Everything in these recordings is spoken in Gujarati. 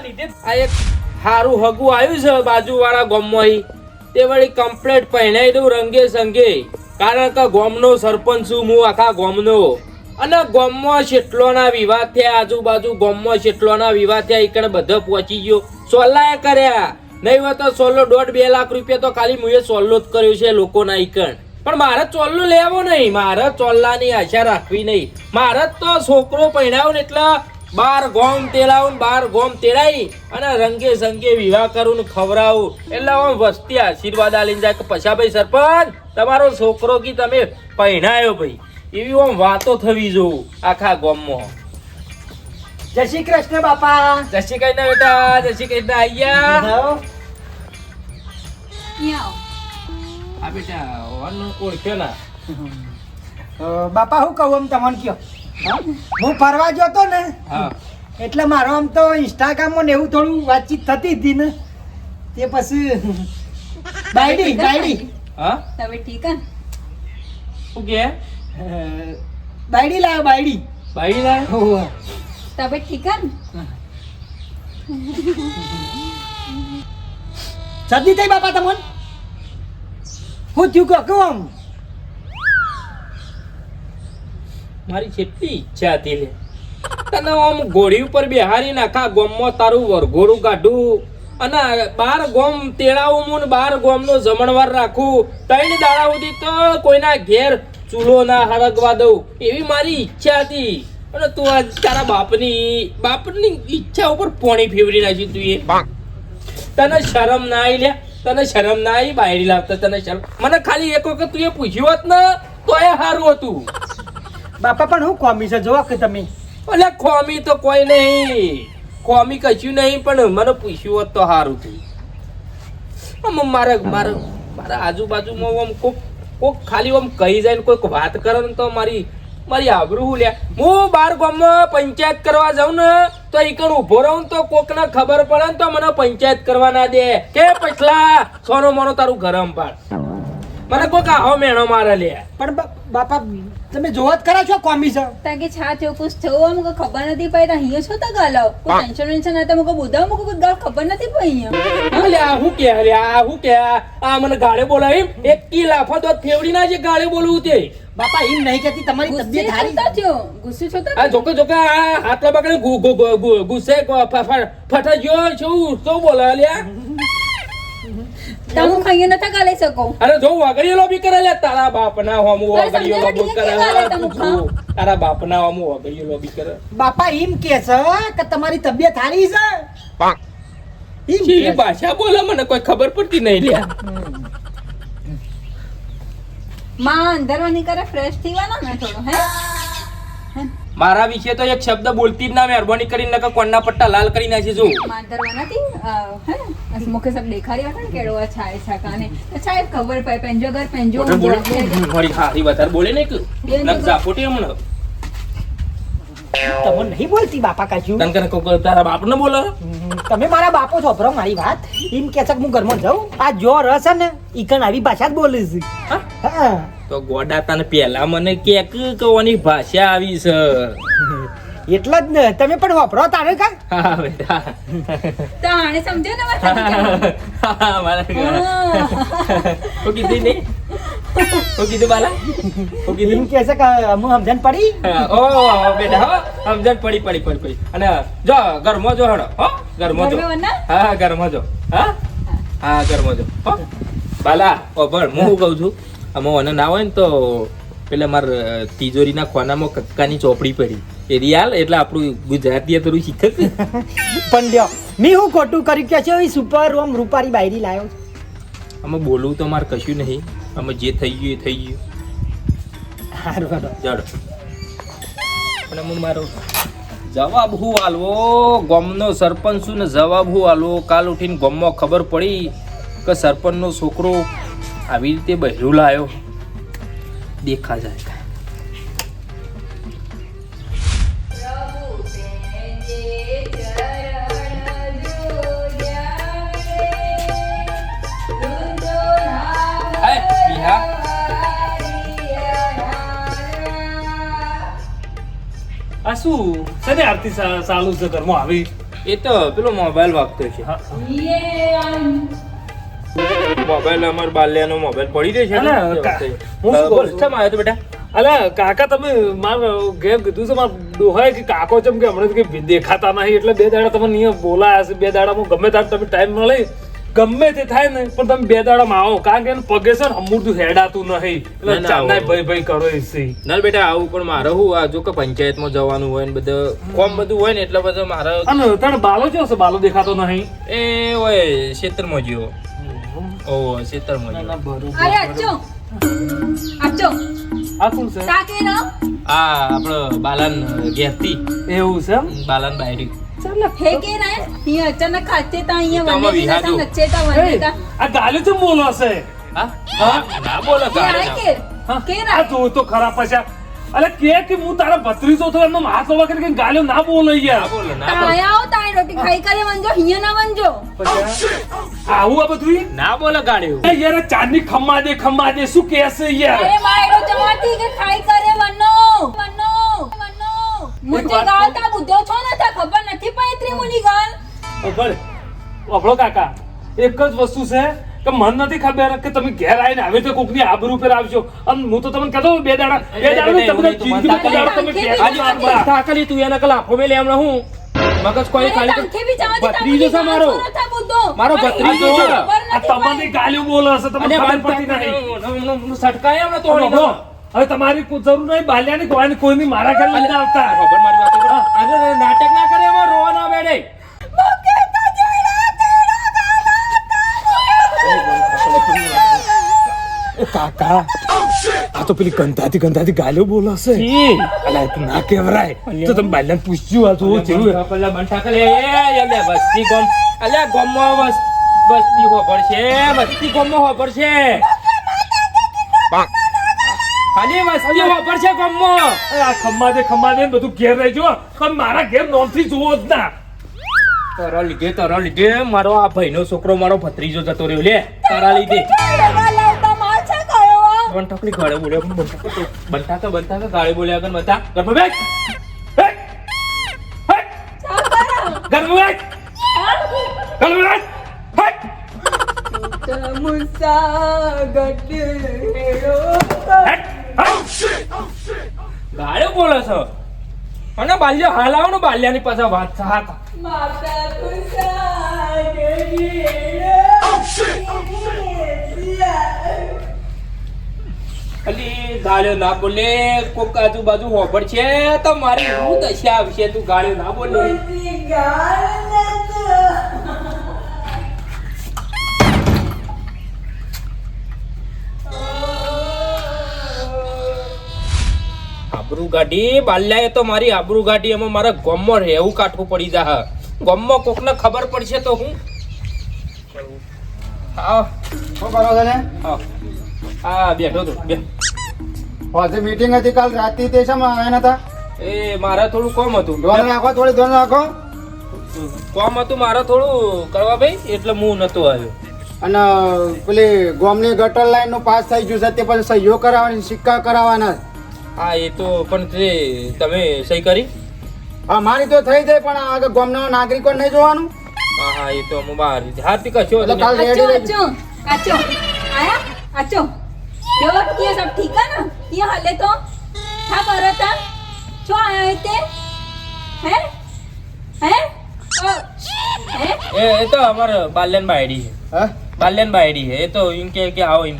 તારા લીધે આ એક હારું હગું આવ્યું છે બાજુવાળા ગામમાં તે વળી કમ્પ્લેટ પહેણાઈ દઉં રંગે સંગે. કારણ કે ગામનો સરપંચ છું હું, આખા ગામનો. અને ગામમાં શેટલોના વિવાદ થયા, આજુબાજુ ગામમાં શેટલોના વિવાદ થયા એકડે બધો પહોંચી ગયો. સોલ્લાએ કર્યા. નહીં હોય તો સોલ્લો દોઢ બે લાખ રૂપિયા તો ખાલી મુએ સોલ્લો જ કર્યો છે લોકોના એકણ પણ મારે ચોલ્લો લેવો નહીં. મારે ચોલ્લાની આશા રાખવી નહીં. મારે તો છોકરો પહેણાવ્યો ને એટલે બાર ગોમ તેલાવું બાર ગોમ તેડાઈ અને રંગે સંગે વિવાહ કરું ને ખવડાવું. એટલે આમ વસ્તી આશીર્વાદ આલીને જાય કે પછાભાઈ સરપંચ તમારો છોકરો કી તમે પહેણાયો ભાઈ. એવી આમ વાતો થવી જોઉં આખા ગોમમાં. જય શ્રી કૃષ્ણ બાપા. જય શ્રી કૃષ્ણ બેટા જય શ્રી કૃષ્ણ આయ్యా આ બેટા ઓન ઓળખ્યો ના. બાપા હું કહું એમ તમને કયો. હા? હું ફરવા જતો ને હા. એટલે મારો આમ તો ઇન્સ્ટાગ્રામમાં ને એવું થોડું વાતચીત થતી હતી ને તે પછી બાયડી બાયડી. હા? તમે ઠીક હે શું કે? બાયડી લાવ્યો બાયડી. ભાઈ તમે હોવે. તબિયત ઠીક હે સદી થઈ બાપા તમને. હું થયું કહો કહું આમ મારી જેટલી ઈચ્છા હતી લે. તને આમ ઘોડી ઉપર બેહારી નાખા ગોમમાં તારું વરઘોડું કાઢું અને બાર ગોમ તેડાવું મું બાર ગોમનો જમણવાર રાખું. ત્રણ દાડા સુધી તો કોઈના ઘેર ચૂલો ના હળગવા દઉં. એવી મારી ઈચ્છા હતી. અને તું આ તારા બાપની બાપની ઈચ્છા ઉપર પોણી ફેવરી નાખી તું એ. તને શરમ ના આવી લે તને શરમ ના આવી બાયરી લાવતા તને શરમ. મને ખાલી એક વખત તું એ પૂછ્યું હોત ને તો એ સારું હતું. બાપા પણ હું કોમી છે? જોવા કે તમે. અલે કોમી તો કોઈ નહીં. ખોમી કશું નહીં પણ મને પૂછ્યું હોત તો સારું થયું. મારે મારે મારા આજુબાજુમાં આમ કોક કોક ખાલી આમ કહી જાય ને કોઈક વાત કરે ને તો મારી મારી આબરૂ લે હું બાર ગામમાં પંચાયત કરવા જાઉં ને તો ઈકણ ઊભો રહું ને તો કોકને ખબર પડે ને તો મને પંચાયત કરવા ના દે. કે પછલા સોનો મોનો તારું ગરમ પાડ મને કોક આહો મેણો મારે લે. પણ બાપા તમે જોવા જ ખરા છો કોમી છે. તાકે છા થયો કુછ થયો અમુક ખબર નથી પડી. અહીંયા છો તો ગાલો કોઈ ટેન્શન વેન્શન હતા મુકો બુધા અમુક કોઈ ગાલ ખબર નથી પડી અહીંયા. આ હું કે અલ્યા હું કે આ મને ગાળે બોલાવી. એક કી લાફા તો ફેવડી ના જે ગાળે બોલવું તે. બાપા એમ નહીં કેતી તમારી ગુસ્સે તબિયત હારી થયો? ગુસ્સે તો આ જોકે જોકે આ હાથલા બગડે ગુ ગુ ગુ ગુ ગુસ્સે ફટા ગયો છું. શું બોલા અલ્યા તમે ખાઈએ નતા ગાલે શકો. અરે જો વગડીયો બી કરે લે. તારા બાપ ના હોમુ તારે વગડીયો કરે તારા બાપ ના હોમુ વગડીયો લોબી કરે બાપા એમ કે છે કે તમારી તબિયત હારી છે? એમ ચીલી કે ભાષા બોલે? મને કોઈ ખબર પડતી નહીં લે માં અંદરવાની કરે ફ્રેશ થીવાના ને થોડો હે હે? મારા વિશે તો એક શબ્દ બોલતી જ ના મહેરબાની કરીને નકર કોણના પટ્ટા લાલ કરી નાખી જો. માં અંદરવાના હે? અસ મુકે સબ દેખાડી હતા ને કેડો છાય છાકાને? છાય ખબર પડે પેંજો ઘર પેંજો બોલે હા એ વધારે બોલે ને કે નક ઝાપોટી હમણાં. તમે નહીં બોલતી બાપા કાચું તને કને કોક તારા બાપને બોલો? તમે મારા બાપો છો ભરો મારી વાત. એમ કે છે કે હું ઘરમાં જાઉં. આ જો રસ છે ને કણ આવી ભાષા જ બોલે છે. હા? તો ગોડા તને પહેલા મને કે કે કવાની ભાષા આવી છે? એટલા જ ને. તમે પણ વાપરો તારે કા? હા બેટા તો. સમજો ને વાત? મારા કીધું નહીં? હું કીધું બાલા હું કીધું કે છે કે હું સમજણ પડી ઓ બેટા હો સમજણ પડી પડી પડી પડી અને જો ઘરમાં જો હડો હો ઘરમાં જો? હા ઘરમાં જો હા હા ઘરમાં જો હો બાલા ઓ પણ હું શું કહું છું આમાં મને ના હોય ને તો પેલા માર તિજોરીના ખોનામાં કક્કાની ચોપડી પડી એ રિયાલ એટલે આપણું ગુજરાતી થોડું શીખે પણ લ્યો મેં હું ખોટું કર્યું કે છે એ સુપર ઓમ રૂપારી બાયરી લાવ્યો છું. આમાં બોલવું તો મારે કશું નહીં આમાં જે થઈ ગયું એ થઈ ગયું. સારું હારું. જડ. પણ હું મારો જવાબ હું આલવો? ગોમનો સરપંચ છું ને જવાબ હું આલવો? કાલ ઉઠીને ગોમમાં ખબર પડી કે સરપંચનો છોકરો આવી રીતે બહેરું લાયો. દેખા જાય આ શું? શેની આરતી ચાલુ છે ઘરમાં? આવી? એ તો પેલો મોબાઈલ વાગતો છે. મોબાઈલ અમાર બાલ્યાનો મોબાઈલ પડી રહ્યો છે ને? હું શું બોલ, છું? આવ્યો તો બેટા? અલા કાકા તમે માર ઘેર કીધું છે માર ડોહાય કે કાકો ચમ કે હમણાં કે દેખાતા નહીં એટલે બે દાડા તમે નહીં બોલાયા છે બે દાડામાં ગમે ત્યારે તમે ટાઈમ ન લઈ. ગમે તે થાય ને પણ તમે બે દાડામાં આવો. કારણ કે એને પગે છે ને હમુરતું હેડાતું નહીં. એટલે ચાંદાય ભાઈ ભાઈ કરો એ છે ના બેટા આવું પણ મારે હું આ જો કે પંચાયતમાં જવાનું હોય ને બધું કોમ બધું હોય ને એટલે બધું મારે અને તને બાલો જો છે? બાલો દેખાતો નહીં. એ ઓય ક્ષેત્રમાં જ્યો ઓહો ક્ષેત્રમાં જ્યો અરે અચ્છો અચ્છો આ કોણ છે? તા કે આ આપણો બાલન ઘેરથી. એવું છે એમ? બાલાન બાયરી ચાલ હે કે ના અહીં અચાનક ખાતે અહીંયા વને વિહાજો. તા નચ્ચે તા એ, વને તા આ ગાલી ચમ બોલો છે હા હા ના બોલો કે ગાળે આય ના. કે કે આ ના તો ખરા પછા અલે કે કે હું તારા ભત્રીજો તો એમનો હાથ લોવા કરીને ગાલ્યો ના બોલો યાર બોલો ના તા બોલો આયા આવો તા રોટી ખાઈ કરે વંજો અહીંયા ના વંજો આવું આ બધું ના બોલો ગાળ્યું એ યાર ચાંદની ખમ્મા દે ખમ્મા દે શું કેસે યાર માયરો જવાતી કે ખાઈ કરે વનો મુજે ગાલ તા બુદ્ધો છો ને તા ખબર નથી પડી મુની ગાલ અભળ અભળો કાકા એક જ વસ્તુ છે કે મન નથી ખબર કે તમે ઘેર આવીને હવે તો કોકની આબરૂ પર આવજો અને હું તો તમને કહેતો બે દાડા બે દાડા તમને જિંદગીમાં બે તમે ઘેર તું એને કલા હમણાં હું મગજ કોઈ ખાલી ભત્રીજો છે મારો મારો ભત્રીજો છે. તમને ખબર પડતી નહીં નહીં સટકાય હમણાં તો. હવે તમારી જરૂર નહીં બાલ્યાની કોઈ કોઈની મારા ઘરે લઈને આવતા. ખબર મારી વાત સાંભળો. નાટક ના કરે એમાં રોવા ના બેડે કાકા આ તો પેલી ગંધાથી ગંધાથી ગાલીઓ બોલો હશે અલા તું ના કેવરાય તો તમે બાલ્યાને પૂછજો આ તો જેવું પેલા બંટા એ વસ્તી ગોમ અલ્યા ગોમમાં વસ વસ્તી હોપર છે વસ્તી ગોમમાં હોપર છે ખાલી વસ્તી વાપરશે છે ગોમમાં આ ખમ્મા દે ખમ્મા દે બધું ઘેર રહેજો પણ મારા ઘેર નોમથી જુઓ જ ના. તારા લીધે તારા લીધે. મારો આ ભાઈનો છોકરો મારો ભત્રીજો જતો રહ્યો લે. તારા લીધે. કયો ગાળે બોલ્યા પણ બંટા તો બનતા તો ગાળે બોલ્યા કર બતા ઘરમાં બેઠ બેઠ. બેઠ. ચાલ કરા. ઘરમાં બેઠ. ગાળે બોલો છો? અને બાલ્ય હાલાવો ને બાલ્યાની પાછા વાત હા માતા ખાલી ગાળ્યો ના બોલે. કોક આજુબાજુ હોબર છે. તો મારી હું દશા આવશે તું ગાળ્યો ના બોલે. ગાડી બાલ્યાએ તો મારી આબરૂ ગાડી એમાં મારા ગોમમાં રહેવું કાઠવું પડી જા ગોમમાં કોકને ખબર પડશે તો હું? હા. શું કરો છો ને? આવ બેઠો તો બે. આજે મીટિંગ હતી કાલ રાતથી તે શેમાં આવ્યા નતા? એ મારે થોડું કોમ હતું. ધોન રાખો થોડી ધોન રાખો. કોમ હતું મારે થોડું કરવા ભાઈ એટલે હું નતો આવ્યો. અને પેલી ગોમની ગટર લાઈનનું પાસ થઈ ગયું છે તે પછી સહયોગ કરાવવાની સિક્કા કરાવવાના. હા એ તો પણ તે તમે સહી કરી હા મારી તો થઈ જાય પણ આગળ ગોમના નાગરિકો નહીં જોવાનું હા હા એ તો હું બહાર હાર્દિક કશો એટલે કાલ अच्छो રેડી अच्छो अच्छो आया अच्छो यो ये सब ठीक है ना ये हाले तो क्या कर रहा था जो आया है ते हैं हैं ओ हैं એ એ તો અમારે બાલ્યન બાયડી છે હે બાલ્યન બાયડી છે એ તો એમ કે કે આવો એમ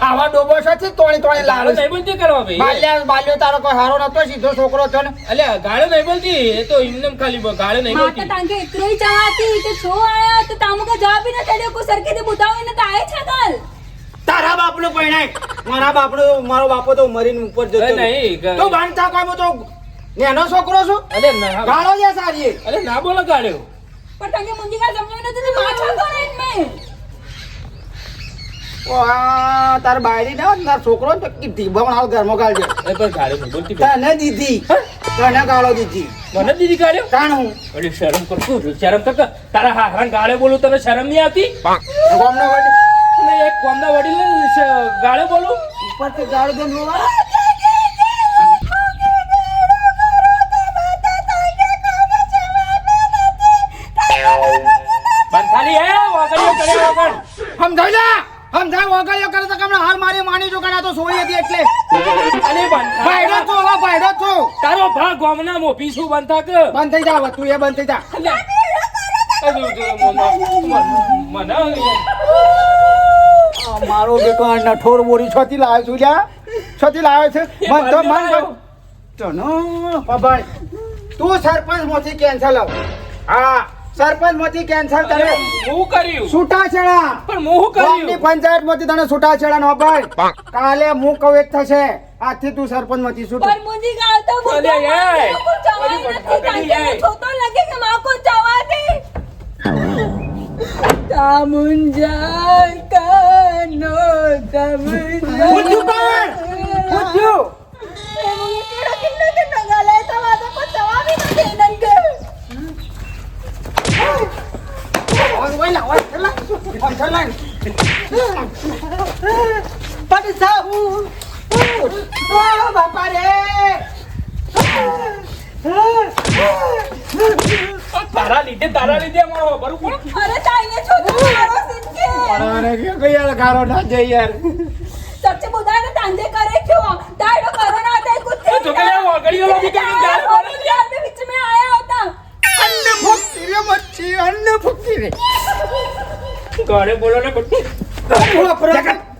આવા ડોબો છે તોણી લાળો નહીં બોલતી બાલ્યો તારો કોઈ હારો નતો સીધો છોકરો છો ને. અલ્યા ગાળો નહીં બોલતી એ તો ગાળો નહીં બોલતી માતા તાંકે આયા તો તામુકા જવાબ ન તડ્યો કો સરકે દે બુતાવો ને છે તારા બાપનો પરણાય. મારા બાપનો મારો બાપો તો મરીને ઉપર જતો નહીં તો બાંધતા કોઈ તો નેનો છોકરો છું અરે ના. ગાળો છે સારી અરે ના બોલો ગાળ્યો. પણ તમે મંદી કા સમજાવી નથી માછા કરે મેં. ઓ તાર બાયરી ના તાર છોકરો તો કીધી બણ હાલ ઘરમાં ગાળજો. એ પણ ગાળ્યો હું બોલતી તને દીધી. તને ગાળો દીધી. મને દીધી ગાળ્યો? કાણ હું? અરે શરમ કર શરમ કર તારા હારણ ગાળે બોલું તને શરમ નહીં આવતી? ગામના વાડી એક ગામના વડીલને શ- ગાળે બોલું ઉપરથી ગાળો દે રોવા બંધાલી હે વાગડીઓ કરે વગર સમજાઈ જા સમજાય વગાડ્યો કરે તો કમણે હાલ મારી માની જો કણા તો સોઈ હતી એટલે ભાઈડો બંધા છો હવે ભાઈડો છો તારો ભા ગામના મોભી શું બંધા કે બંધ થઈ જા તું એ બંધ થઈ જા મને મારો બેટો આ નઠોર બોરી છોતી લાવે છું. લ્યા છતી લાવે છે મન તો મન ચનો બાબા તું સરપંચ મોથી કેન્સલ આવ. આ સરપંચ મોથી કેન્સલ તને હું કર્યું? છૂટાછેડા. પણ હું કર્યું? ગામની પંચાયત મોથી તને છૂટાછેડા નો ભાઈ. કાલે હું કહું એક થશે. આથી તું સરપંચ મોથી છૂટ. પણ મુજી ગાવ તો બોલે એ છોતો લાગે કે માકો જવા દે ચામુંજા કા નો તમે પૂછ્યું પણ! પૂછ્યું તારા લીધે તારા લીધે અમારો બરું અરે ચાઈને પડવાને કે કઈ યાર ગારો ના જઈ યાર. સચ્ચે બુધા ને તાંજે કરે ક્યો દાડો કરો ના તે કુછ તો કે ઓગળીઓ લોગી કે ગાર. બોલ યાર મે બીચ મે આયા હોતા. અન્ન ભૂખી રે મચ્છી અન્ન ભૂખી રે. ઘરે બોલો ને બટ્ટી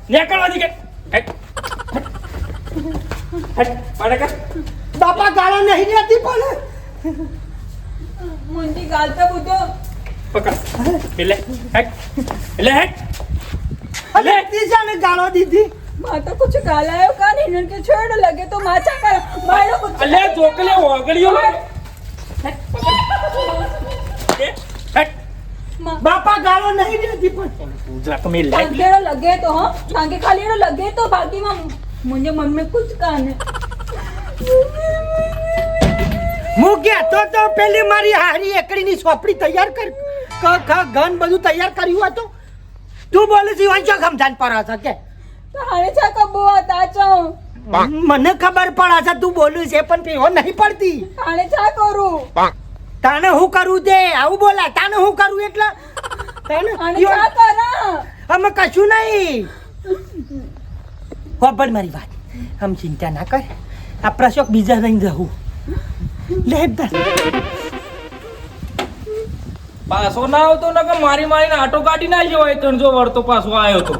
નીકળવા બાપા ગાળા નહીં રહેતી પણ. મુંડી પકડ. એટલે હેક. એટલે હેક. એટલે તીજાને ગાળો દીધી. માતા કુછ ગાલાયો કાને? ઇનન કે છેડ લગે તો માચા કર. મારો કુછ અલે ચોકલે ઓગળ્યો લે. હેક બાપા ગાળો નહીં દેતી પણ. ગુજરાત મે લે આગેડો લગે તો હો. આગે ખાલી એડો લગે તો બાકીમાં કુછ કાને. મું કે તો તો પેલી મારી હારી એકડીની સોપડી તૈયાર કર. ક ખ બધું તૈયાર કર્યું હતું? તું બોલે છે હોય છે ખમધાન પર કે? હાણે છે કબો હતા છો મને ખબર પડ હશે તું બોલું છે પણ પીવો નહીં પડતી. હાણે છે કરું? તાને હું કરું દે આવું બોલા તાને હું કરું એટલે? તાને હાણે કરા. અમે કશું નહીં. હોબડ મારી વાત હમ ચિંતા ના કર. આ પ્રશોક બીજા નહીં જવું લે પાછો ના આવતો ને કે મારી મારીને આટો કાઢી નાખ્યો જવાય ત્રણસો વાર તો પાછો આવ્યો તો.